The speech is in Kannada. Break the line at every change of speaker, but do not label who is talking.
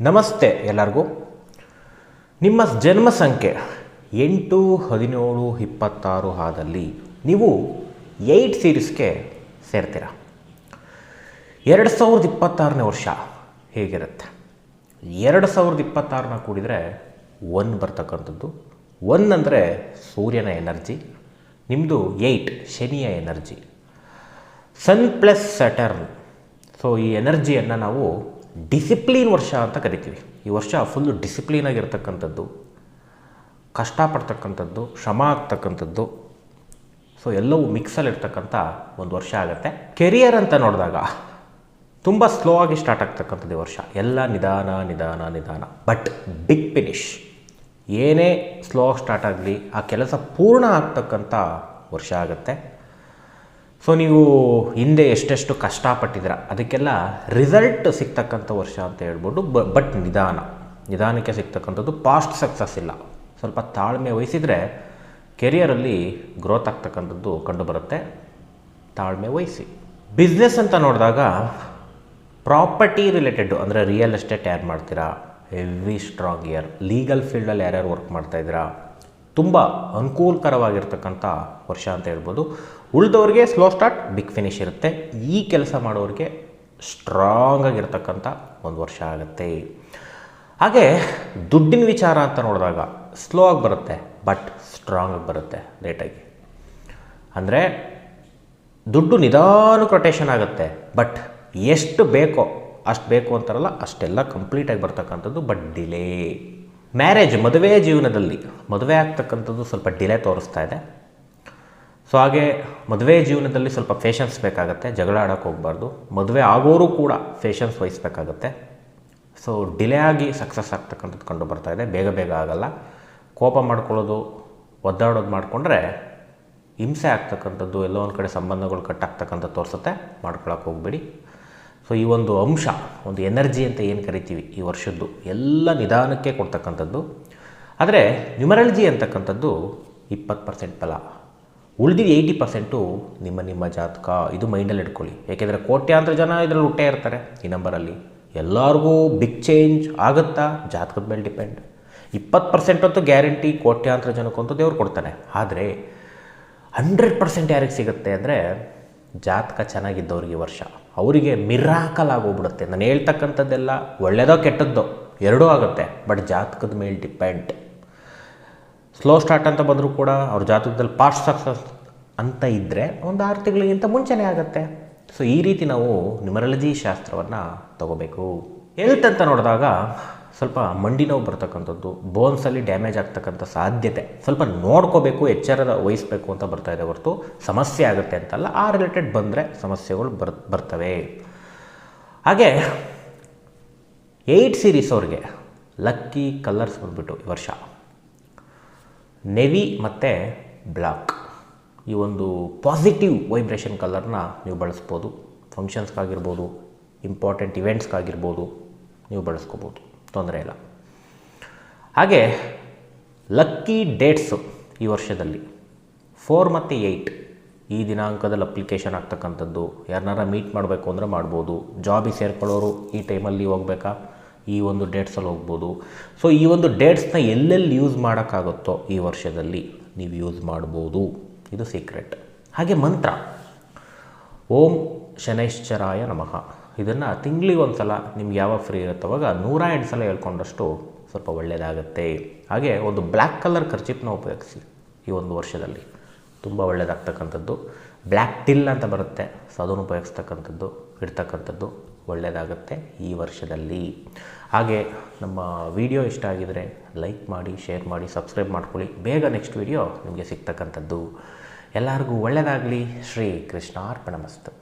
ನಮಸ್ತೆ ಎಲ್ಲರಿಗೂ. ನಿಮ್ಮ ಜನ್ಮ ಸಂಖ್ಯೆ ಎಂಟು, ಹದಿನೇಳು, ಇಪ್ಪತ್ತಾರು ಆದಲ್ಲಿ ನೀವು ಏಯ್ಟ್ ಸೀರೀಸ್ಗೆ ಸೇರ್ತೀರ? ಎರಡು ಸಾವಿರದ ಇಪ್ಪತ್ತಾರನೇ ವರ್ಷ ಹೇಗಿರುತ್ತೆ? ಎರಡು ಸಾವಿರದ ಇಪ್ಪತ್ತಾರನ ಕೂಡಿದರೆ ಒನ್ ಬರ್ತಕ್ಕಂಥದ್ದು. ಒನ್ ಅಂದರೆ ಸೂರ್ಯನ ಎನರ್ಜಿ ನಿಮ್ಮದು ಏಯ್ಟ್ ಶನಿಯ energy. Sun plus Saturn so ಈ ಎನರ್ಜಿಯನ್ನು ನಾವು ಡಿಸಿಪ್ಲಿನ್ ವರ್ಷ ಅಂತ ಕರಿತೀವಿ. ಈ ವರ್ಷ ಫುಲ್ಲು ಡಿಸಿಪ್ಲೀನ್ ಆಗಿರ್ತಕ್ಕಂಥದ್ದು, ಕಷ್ಟಪಡ್ತಕ್ಕಂಥದ್ದು, ಶ್ರಮ ಆಗ್ತಕ್ಕಂಥದ್ದು. ಸೊ ಎಲ್ಲವೂ ಮಿಕ್ಸಲ್ಲಿರ್ತಕ್ಕಂಥ ಒಂದು ವರ್ಷ ಆಗುತ್ತೆ. ಕೆರಿಯರ್ ಅಂತ ನೋಡಿದಾಗ ತುಂಬ ಸ್ಲೋ ಆಗಿ ಸ್ಟಾರ್ಟ್ ಆಗ್ತಕ್ಕಂಥದ್ದು ಈ ವರ್ಷ. ಎಲ್ಲ ನಿಧಾನ ನಿಧಾನ ನಿಧಾನ. ಬಟ್ ಬಿಗ್ ಫಿನಿಶ್ ಏನೇ ಸ್ಲೋ ಆಗಿ ಸ್ಟಾರ್ಟ್ ಆಗಲಿ, ಆ ಕೆಲಸ ಪೂರ್ಣ ಆಗ್ತಕ್ಕಂಥ ವರ್ಷ ಆಗುತ್ತೆ. ಸೊ ನೀವು ಹಿಂದೆ ಎಷ್ಟೆಷ್ಟು ಕಷ್ಟಪಟ್ಟಿದ್ದೀರ, ಅದಕ್ಕೆಲ್ಲ ರಿಸಲ್ಟ್ ಸಿಗ್ತಕ್ಕಂಥ ವರ್ಷ ಅಂತ ಹೇಳ್ಬೋದು. ಬಟ್ ನಿಧಾನ. ನಿಧಾನಕ್ಕೆ ಸಿಗ್ತಕ್ಕಂಥದ್ದು ಪಾಸ್ಟ್ ಸಕ್ಸಸ್ ಇಲ್ಲ. ಸ್ವಲ್ಪ ತಾಳ್ಮೆ ವಹಿಸಿದರೆ ಕೆರಿಯರಲ್ಲಿ ಗ್ರೋತ್ ಆಗ್ತಕ್ಕಂಥದ್ದು ಕಂಡುಬರುತ್ತೆ. ತಾಳ್ಮೆ ವಹಿಸಿ. ಬಿಸ್ನೆಸ್ ಅಂತ ನೋಡಿದಾಗ ಪ್ರಾಪರ್ಟಿ ರಿಲೇಟೆಡ್ ಅಂದರೆ ರಿಯಲ್ ಎಸ್ಟೇಟ್ ಯಾರು ಮಾಡ್ತೀರಾ? ಹೆವಿ ಸ್ಟ್ರಾಂಗ್ ಇಯರ್ ಲೀಗಲ್ ಫೀಲ್ಡಲ್ಲಿ ಯಾರ್ಯಾರು ವರ್ಕ್ ಮಾಡ್ತಾಯಿದ್ದೀರಾ ತುಂಬ ಅನುಕೂಲಕರವಾಗಿರ್ತಕ್ಕಂಥ ವರ್ಷ ಅಂತ ಹೇಳ್ಬೋದು. ಉಳಿದವ್ರಿಗೆ ಸ್ಲೋ ಸ್ಟಾರ್ಟ್ ಬಿಗ್ ಫಿನಿಶ್ ಇರುತ್ತೆ. ಈ ಕೆಲಸ ಮಾಡೋರಿಗೆ ಸ್ಟ್ರಾಂಗ್ ಆಗಿರ್ತಕ್ಕಂಥ ಒಂದು ವರ್ಷ ಆಗುತ್ತೆ. ಹಾಗೆ ದುಡ್ಡಿನ ವಿಚಾರ ಅಂತ ನೋಡಿದಾಗ ಸ್ಲೋ ಆಗಿ ಬರುತ್ತೆ ಬಟ್ ಸ್ಟ್ರಾಂಗ್ ಆಗಿ ಬರುತ್ತೆ ಲೇಟಾಗಿ ಅಂದರೆ ದುಡ್ಡು ನಿಧಾನಕ್ಕೆ ರೊಟೇಷನ್ ಆಗುತ್ತೆ ಬಟ್ ಎಷ್ಟು ಬೇಕೋ ಅಷ್ಟು ಬೇಕು ಅಂತಾರಲ್ಲ, ಅಷ್ಟೆಲ್ಲ ಕಂಪ್ಲೀಟಾಗಿ ಬರ್ತಕ್ಕಂಥದ್ದು ಬಟ್ ಡಿಲೇ ಮ್ಯಾರೇಜ್ ಮದುವೆ ಜೀವನದಲ್ಲಿ, ಮದುವೆ ಆಗ್ತಕ್ಕಂಥದ್ದು ಸ್ವಲ್ಪ ಡಿಲೇ ತೋರಿಸ್ತಾ ಇದೆ. ಸೊ ಹಾಗೆ ಮದುವೆ ಜೀವನದಲ್ಲಿ ಸ್ವಲ್ಪ ಫೇಷನ್ಸ್ ಬೇಕಾಗುತ್ತೆ, ಜಗಳ ಆಡೋಕ್ಕೆ ಹೋಗಬಾರ್ದು. ಮದುವೆ ಆಗೋರು ಕೂಡ ಫೇಷನ್ಸ್ ವಹಿಸ್ಬೇಕಾಗತ್ತೆ. ಸೊ ಡಿಲೇ ಆಗಿ ಸಕ್ಸಸ್ ಆಗ್ತಕ್ಕಂಥದ್ದು ಕಂಡು ಬರ್ತಾ ಇದೆ. ಬೇಗ ಬೇಗ ಆಗಲ್ಲ. ಕೋಪ ಮಾಡ್ಕೊಳ್ಳೋದು, ಒದ್ದಾಡೋದು ಮಾಡಿಕೊಂಡ್ರೆ ಹಿಂಸೆ ಆಗ್ತಕ್ಕಂಥದ್ದು, ಎಲ್ಲೋ ಒಂದು ಕಡೆ ಸಂಬಂಧಗಳು ಕಟ್ಟಾಗ್ತಕ್ಕಂಥ ತೋರಿಸುತ್ತೆ. ಮಾಡ್ಕೊಳಕ್ಕೆ ಹೋಗ್ಬೇಡಿ. ಸೊ ಈ ಒಂದು ಅಂಶ, ಒಂದು ಎನರ್ಜಿ ಅಂತ ಏನು ಕರಿತೀವಿ ಈ ವರ್ಷದ್ದು, ಎಲ್ಲ ನಿಧಾನಕ್ಕೆ ಕೊಡ್ತಕ್ಕಂಥದ್ದು. ಆದರೆ, ನ್ಯೂಮರಾಲಜಿ ಅಂತಕ್ಕಂಥದ್ದು ಇಪ್ಪತ್ತು ಪರ್ಸೆಂಟ್ ಫಲ. ಉಳಿದಿದ್ದು ಏಯ್ಟಿ ಪರ್ಸೆಂಟು ನಿಮ್ಮ ನಿಮ್ಮ ಜಾತಕ, ಇದು ಮೈಂಡಲ್ಲಿ ಇಟ್ಕೊಳ್ಳಿ. ಏಕೆಂದರೆ ಕೋಟ್ಯಾಂತರ ಜನ ಇದರಲ್ಲಿ ಹುಟ್ಟೇ ಇರ್ತಾರೆ ಈ ನಂಬರಲ್ಲಿ. ಎಲ್ಲರಿಗೂ ಬಿಗ್ ಚೇಂಜ್ ಆಗುತ್ತಾ? ಜಾತಕದ ಮೇಲೆ ಡಿಪೆಂಡ್ ಇಪ್ಪತ್ತು ಪರ್ಸೆಂಟ್ ಅಂತೂ ಗ್ಯಾರಂಟಿ ಕೋಟ್ಯಾಂತರ ಜನಕ್ಕಂತೂ ದೇವ್ರು ಕೊಡ್ತಾನೆ. ಆದರೆ ಹಂಡ್ರೆಡ್ ಪರ್ಸೆಂಟ್ ಯಾರಿಗೆ ಸಿಗುತ್ತೆ ಅಂದರೆ ಜಾತಕ ಚೆನ್ನಾಗಿದ್ದವ್ರಿಗೆ ವರ್ಷ. ಅವರಿಗೆ ಮಿರಾಕಲ್ ಆಗೋಗ್ಬಿಡುತ್ತೆ. ನಾನು ಹೇಳ್ತಕ್ಕಂಥದ್ದೆಲ್ಲ ಒಳ್ಳೆಯದೋ ಕೆಟ್ಟದ್ದೋ ಎರಡೂ ಆಗುತ್ತೆ, ಬಟ್ ಜಾತಕದ ಮೇಲೆ ಡಿಪೆಂಡ್. ಸ್ಲೋ ಸ್ಟಾರ್ಟ್ ಅಂತ ಬಂದರೂ ಕೂಡ ಅವ್ರ ಜಾತಕದಲ್ಲಿ ಪಾಸ್ಟ್ ಸಕ್ಸಸ್ ಅಂತ ಇದ್ದರೆ ಒಂದು ಆರು ತಿಂಗಳಿಗಿಂತ ಮುಂಚೆನೇ ಆಗುತ್ತೆ. ಸೊ ಈ ರೀತಿ ನಾವು ನ್ಯೂಮರಾಲಜಿ ಶಾಸ್ತ್ರವನ್ನು ತಗೋಬೇಕು. ಹೆಲ್ತ್ ಅಂತ ನೋಡಿದಾಗ ಸ್ವಲ್ಪ ಮಂಡಿ ನೋವು ಬರ್ತಕ್ಕಂಥದ್ದು ಬೋನ್ಸಲ್ಲಿ ಡ್ಯಾಮೇಜ್ ಆಗ್ತಕ್ಕಂಥ ಸಾಧ್ಯತೆ. ಸ್ವಲ್ಪ ನೋಡ್ಕೋಬೇಕು ಎಚ್ಚರ ವಹಿಸ್ಬೇಕು ಅಂತ ಬರ್ತಾ ಇದೆ ಹೊರತು ಸಮಸ್ಯೆ ಆಗುತ್ತೆ ಅಂತಲ್ಲ, ಆ ರಿಲೇಟೆಡ್ ಬಂದರೆ ಸಮಸ್ಯೆಗಳು ಬರ್, ಬರ್ತವೆ. ಹಾಗೆ ಏಯ್ಟ್ ಸೀರೀಸ್ ಅವ್ರಿಗೆ ಲಕ್ಕಿ ಕಲರ್ಸ್ ಬಂದುಬಿಟ್ಟು ಈ ವರ್ಷ. ನೆವಿ ಮತ್ತು ಬ್ಲಾಕ್ ಈ ಒಂದು ಪಾಸಿಟಿವ್ ವೈಬ್ರೇಷನ್ ಕಲರ್ನ ನೀವು ಬಳಸ್ಬೋದು. ಫಂಕ್ಷನ್ಸ್ಗಾಗಿರ್ಬೋದು ಇಂಪಾರ್ಟೆಂಟ್ ಇವೆಂಟ್ಸ್ಗಾಗಿರ್ಬೋದು ನೀವು ಬಳಸ್ಕೋಬೋದು. ತೊಂದರೆ ಇಲ್ಲ. ಹಾಗೆ ಲಕ್ಕಿ ಡೇಟ್ಸು ಈ ವರ್ಷದಲ್ಲಿ. ಫೋರ್ ಮತ್ತು ಏಯ್ಟ್ ಈ ದಿನಾಂಕದಲ್ಲಿ ಅಪ್ಲಿಕೇಶನ್ ಆಗ್ತಕ್ಕಂಥದ್ದು. ಯಾರನ್ನಾರ ಮೀಟ್ ಮಾಡಬೇಕು ಅಂದರೆ ಮಾಡ್ಬೋದು. ಜಾಬಿಗೆ ಸೇರ್ಕೊಳ್ಳೋರು ಈ ಟೈಮಲ್ಲಿ ಹೋಗ್ಬೇಕಾ? ಈ ಒಂದು ಡೇಟ್ಸಲ್ಲಿ ಹೋಗ್ಬೋದು. ಸೊ ಈ ಒಂದು ಡೇಟ್ಸ್ನ ಎಲ್ಲೆಲ್ಲಿ ಯೂಸ್ ಮಾಡೋಕ್ಕಾಗುತ್ತೋ ಈ ವರ್ಷದಲ್ಲಿ ನೀವು ಯೂಸ್ ಮಾಡ್ಬೋದು. ಇದು ಸೀಕ್ರೆಟ್ ಹಾಗೆ ಮಂತ್ರ. ಓಂ ಶನೈಶ್ಚರಾಯ ನಮಃ. ಇದನ್ನು ತಿಂಗಳಿಗೆ ಒಂದು ಸಲ ನಿಮ್ಗೆ ಯಾವಾಗ ಫ್ರೀ ಇರುತ್ತೆ ಅವಾಗ ನೂರ ಎಂಟು ಸಲ ಹೇಳ್ಕೊಂಡಷ್ಟು ಸ್ವಲ್ಪ ಒಳ್ಳೆಯದಾಗುತ್ತೆ ಹಾಗೆ ಒಂದು ಬ್ಲ್ಯಾಕ್ ಕಲರ್ ಖರ್ಚಿಪ್ನ ಉಪಯೋಗಿಸಿ ಈ ಒಂದು ವರ್ಷದಲ್ಲಿ. ತುಂಬ ಒಳ್ಳೆಯದಾಗ್ತಕ್ಕಂಥದ್ದು ಬ್ಲ್ಯಾಕ್ ಟಿಲ್ ಅಂತ ಬರುತ್ತೆ. ಸೊ ಅದನ್ನು ಉಪಯೋಗಿಸ್ತಕ್ಕಂಥದ್ದು, ಇಡ್ತಕ್ಕಂಥದ್ದು ಒಳ್ಳೆಯದಾಗುತ್ತೆ ಈ ವರ್ಷದಲ್ಲಿ. ಹಾಗೆ ನಮ್ಮ ವಿಡಿಯೋ ಇಷ್ಟ ಆಗಿದರೆ ಲೈಕ್ ಮಾಡಿ ಶೇರ್ ಮಾಡಿ ಸಬ್ಸ್ಕ್ರೈಬ್ ಮಾಡ್ಕೊಳ್ಳಿ. ಬೇಗ ನೆಕ್ಸ್ಟ್ ವಿಡಿಯೋ ನಿಮಗೆ ಸಿಗ್ತಕ್ಕಂಥದ್ದು. ಎಲ್ಲರಿಗೂ ಒಳ್ಳೆಯದಾಗಲಿ ಶ್ರೀ ಕೃಷ್ಣಾರ್ಪಣಮಸ್ತು